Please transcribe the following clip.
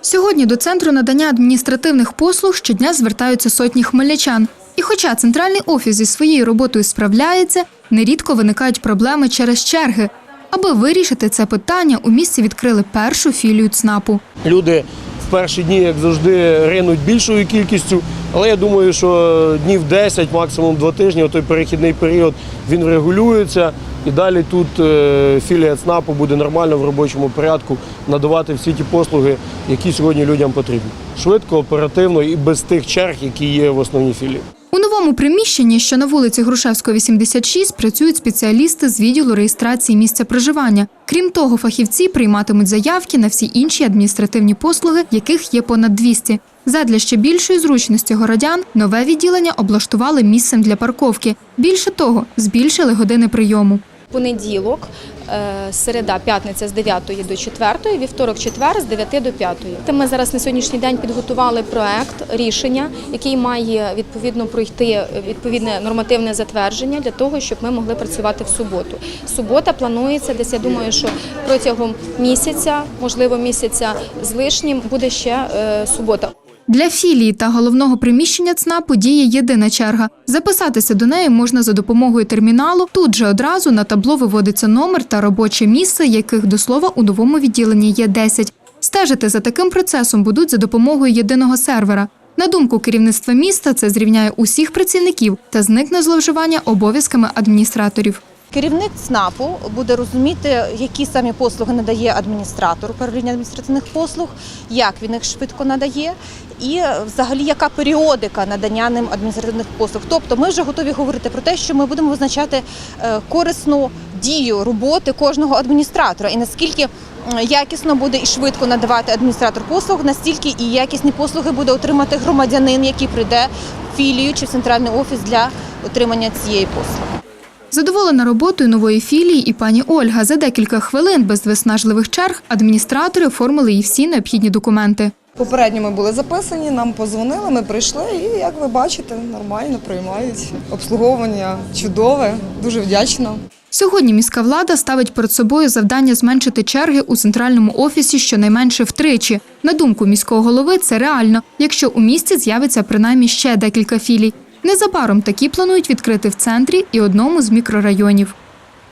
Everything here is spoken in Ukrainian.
Сьогодні до центру надання адміністративних послуг щодня звертаються сотні хмельничан. І хоча центральний офіс зі своєю роботою справляється, нерідко виникають проблеми через черги. Аби вирішити це питання, у місті відкрили першу філію ЦНАПу. Люди перші дні, як завжди, ринуть більшою кількістю, але я думаю, що днів 10, максимум 2 тижні, той перехідний період, він врегулюється. І далі тут е, філія ЦНАПу буде нормально в робочому порядку надавати всі ті послуги, які сьогодні людям потрібні. Швидко, оперативно і без тих черг, які є в основній філії. Новому приміщенні, що на вулиці Грушевського, 86, працюють спеціалісти з відділу реєстрації місця проживання. Крім того, фахівці прийматимуть заявки на всі інші адміністративні послуги, яких є понад 200. Задля ще більшої зручності городян нове відділення облаштували місцем для парковки. Більше того, збільшили години прийому. Понеділок, е, середа, п'ятниця з 9 до 4, вівторок, четвер з 9 до 5. Ми зараз на сьогоднішній день підготували проект рішення, який має відповідно пройти відповідне нормативне затвердження для того, щоб ми могли працювати в суботу. Субота планується десь. Я думаю, що протягом місяця, можливо, місяця з лишнім, буде ще е, субота. Для філії та головного приміщення ЦНАПу діє єдина черга. Записатися до неї можна за допомогою терміналу. Тут же одразу на табло виводиться номер та робоче місце, яких до слова у новому відділенні є 10. Стежити за таким процесом будуть за допомогою єдиного сервера. На думку керівництва міста, це зрівняє усіх працівників та зникне зловживання обов'язками адміністраторів. Керівник ЦНАПу буде розуміти, які самі послуги надає адміністратор управління адміністративних послуг, як він їх швидко надає, і е, взагалі яка періодика надання ним адміністративних послуг. Тобто ми вже готові говорити про те, що ми будемо визначати е, корисну дію роботи кожного адміністратора і наскільки якісно буде і швидко надавати адміністратор послуг, настільки і якісні послуги буде отримати громадянин, який прийде в філію чи в центральний офіс для отримання цієї послуги. Задоволена роботою нової філії і пані Ольга. За декілька хвилин без виснажливих черг адміністратори оформили їй всі необхідні документи. Попередньо ми були записані, нам позвонили, ми прийшли і, як ви бачите, нормально приймають. Обслуговування чудове, дуже вдячна. Сьогодні міська влада ставить перед собою завдання зменшити черги у центральному офісі щонайменше втричі. На думку міського голови, це реально, якщо у місті з'явиться принаймні ще декілька філій. Незабаром такі планують відкрити в центрі і одному з мікрорайонів.